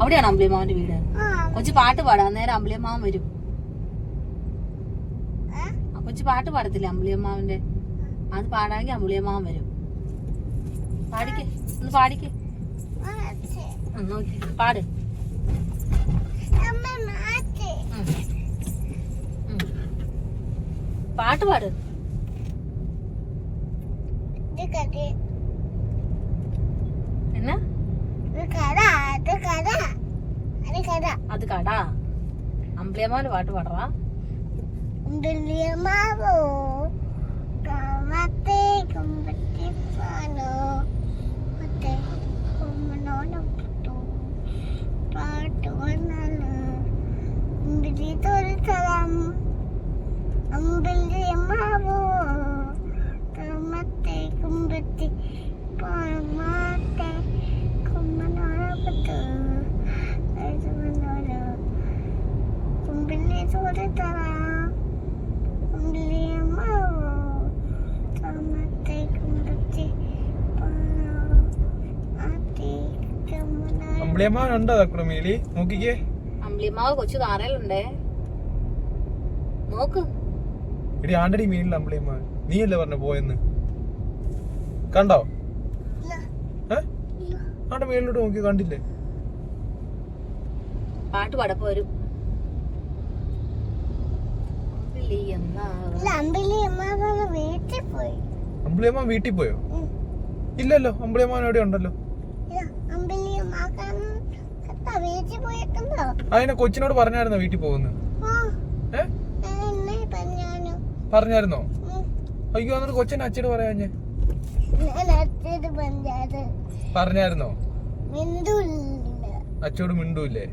അവിടെയാണ് അമ്പിളിയമ്മാവന്റെ വീട്? കൊച്ചു പാട്ട് പാടാം നേരെ അമ്പിളിയമ്മാവൻ വരും. കൊച്ചു പാട്ട് പാടത്തില്ലേ അമ്പിളിയമ്മാവന്റെ? അത് പാടാങ്കി അമ്പിളിയമ്മാവൻ വരും. പാടിക്കേ ഒന്ന് പാടിക്കേ. നോക്കി പാട്. പാട്ട് പാട്. അത് കടാ അമ്പിളിയമ്മാവന്റെ പാട്ട് പാടറാ ഉണ്ടല്ലിയമ്മാവോ. കാമത്തെ കുമ്പത്തിപ്പാനോ. കുമ്പിളി തൊഴുത്തളം. അമ്പിളിയമ്മാവോ. കാമത്തെ കുമ്പത്തി പാമാത്തെ കുമ്മനോടൊപ്പത്തു. അമ്പിളിയമ്മാവനുണ്ടോ അക്കുറമേലി നോക്കിക്കേ. അമ്പിളിയമ്മാവ് കൊച്ചു താറയിലുണ്ടേ നോക്ക്. എടി ആണ്ടടി മീനില്ല അമ്പിളിയമ്മാവൻ നീയല്ലേ പറഞ്ഞ പോയെന്ന്? കണ്ടോ? ആണ്ട മേളിലോട്ട് നോക്കി കണ്ടില്ലേ? പാട്ട് പാടപ്പോ വരും അമ്പിളി എന്നാ ഇല്ല, അമ്പിളിയമ്മാവൻ വീട്ടിൽ പോയി അമ്പിളിയമ്മ. വീട്ടിൽ പോയോ. ഇല്ലല്ലോ അമ്പിളിയമ്മ എവിടെ ഉണ്ടല്ലോ. അതിനെ കൊച്ചിനോട് പറഞ്ഞായിരുന്നോ വീട്ടിൽ പോകുന്നു ആ. ഞാൻ എന്നെ പറഞ്ഞാനു? പറഞ്ഞായിരുന്നോ. അയ്യോ എന്നിട്ട് കൊച്ചിന് അച്ഛനോട് പറയാഞ്ഞേ പറഞ്ഞായിരുന്നോ? മിണ്ടൂല്ല. അച്ഛോട് മിണ്ടൂല്ലേ?